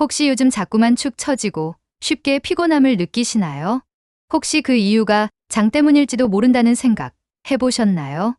혹시 요즘 자꾸만 축 처지고 쉽게 피곤함을 느끼시나요? 혹시 그 이유가 장 때문일지도 모른다는 생각 해보셨나요?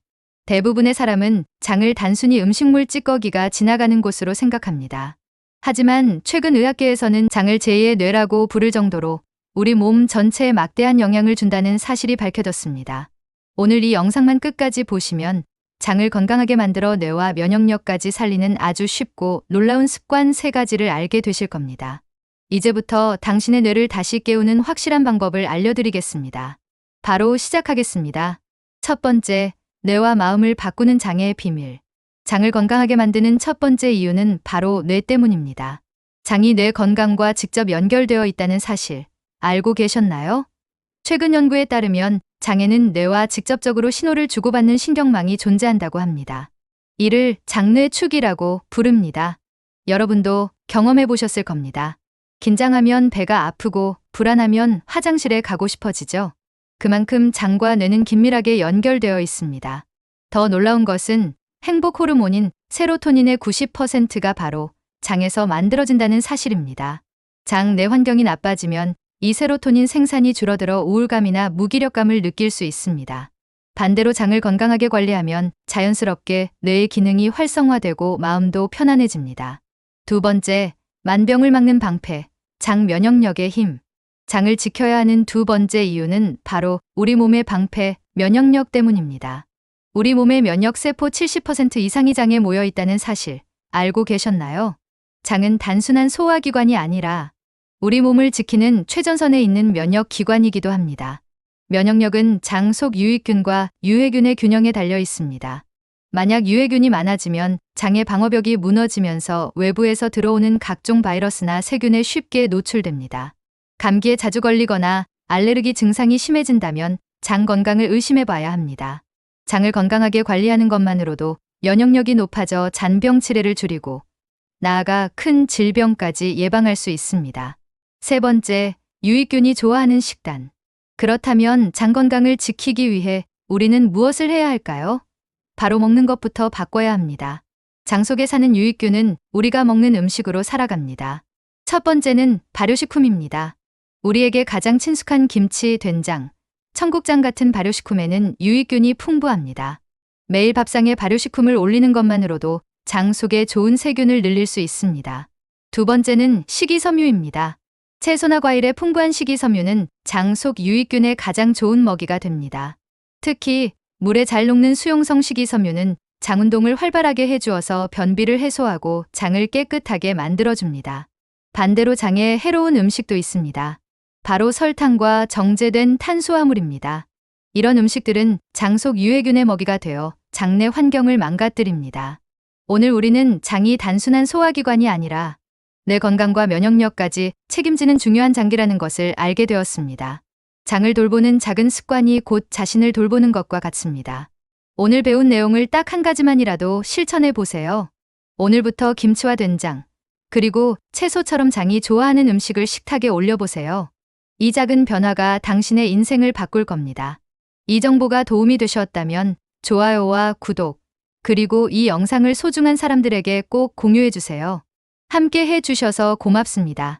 대부분의 사람은 장을 단순히 음식물 찌꺼기가 지나가는 곳으로 생각합니다. 하지만 최근 의학계에서는 장을 제2의 뇌라고 부를 정도로 우리 몸 전체에 막대한 영향을 준다는 사실이 밝혀졌습니다. 오늘 이 영상만 끝까지 보시면 장을 건강하게 만들어 뇌와 면역력까지 살리는 아주 쉽고 놀라운 습관 세 가지를 알게 되실 겁니다. 이제부터 당신의 뇌를 다시 깨우는 확실한 방법을 알려드리겠습니다. 바로 시작하겠습니다. 첫 번째, 뇌와 마음을 바꾸는 장의 비밀. 장을 건강하게 만드는 첫 번째 이유는 바로 뇌 때문입니다. 장이 뇌 건강과 직접 연결되어 있다는 사실 알고 계셨나요? 최근 연구에 따르면 장에는 뇌와 직접적으로 신호를 주고받는 신경망이 존재한다고 합니다. 이를 장뇌축이라고 부릅니다. 여러분도 경험해 보셨을 겁니다. 긴장하면 배가 아프고 불안하면 화장실에 가고 싶어지죠. 그만큼 장과 뇌는 긴밀하게 연결되어 있습니다. 더 놀라운 것은 행복 호르몬인 세로토닌의 90%가 바로 장에서 만들어진다는 사실입니다. 장 내 환경이 나빠지면 이 세로토닌 생산이 줄어들어 우울감이나 무기력감을 느낄 수 있습니다. 반대로 장을 건강하게 관리하면 자연스럽게 뇌의 기능이 활성화되고 마음도 편안해집니다. 두 번째, 만병을 막는 방패, 장 면역력의 힘. 장을 지켜야 하는 두 번째 이유는 바로 우리 몸의 방패, 면역력 때문입니다. 우리 몸의 면역세포 70% 이상이 장에 모여 있다는 사실 알고 계셨나요? 장은 단순한 소화기관이 아니라 우리 몸을 지키는 최전선에 있는 면역 기관이기도 합니다. 면역력은 장 속 유익균과 유해균의 균형에 달려 있습니다. 만약 유해균이 많아지면 장의 방어벽이 무너지면서 외부에서 들어오는 각종 바이러스나 세균에 쉽게 노출됩니다. 감기에 자주 걸리거나 알레르기 증상이 심해진다면 장 건강을 의심해 봐야 합니다. 장을 건강하게 관리하는 것만으로도 면역력이 높아져 잔병 치레를 줄이고 나아가 큰 질병까지 예방할 수 있습니다. 세 번째, 유익균이 좋아하는 식단. 그렇다면 장 건강을 지키기 위해 우리는 무엇을 해야 할까요? 바로 먹는 것부터 바꿔야 합니다. 장 속에 사는 유익균은 우리가 먹는 음식으로 살아갑니다. 첫 번째는 발효식품입니다. 우리에게 가장 친숙한 김치, 된장, 청국장 같은 발효식품에는 유익균이 풍부합니다. 매일 밥상에 발효식품을 올리는 것만으로도 장 속에 좋은 세균을 늘릴 수 있습니다. 두 번째는 식이섬유입니다. 채소나 과일의 풍부한 식이섬유는 장속 유익균의 가장 좋은 먹이가 됩니다. 특히 물에 잘 녹는 수용성 식이섬유는 장 운동을 활발하게 해주어서 변비를 해소하고 장을 깨끗하게 만들어줍니다. 반대로 장에 해로운 음식도 있습니다. 바로 설탕과 정제된 탄수화물입니다. 이런 음식들은 장속 유해균의 먹이가 되어 장내 환경을 망가뜨립니다. 오늘 우리는 장이 단순한 소화기관이 아니라 내 건강과 면역력까지 책임지는 중요한 장기라는 것을 알게 되었습니다. 장을 돌보는 작은 습관이 곧 자신을 돌보는 것과 같습니다. 오늘 배운 내용을 딱 한 가지만이라도 실천해 보세요. 오늘부터 김치와 된장, 그리고 채소처럼 장이 좋아하는 음식을 식탁에 올려보세요. 이 작은 변화가 당신의 인생을 바꿀 겁니다. 이 정보가 도움이 되셨다면 좋아요와 구독, 그리고 이 영상을 소중한 사람들에게 꼭 공유해 주세요. 함께 해 주셔서 고맙습니다.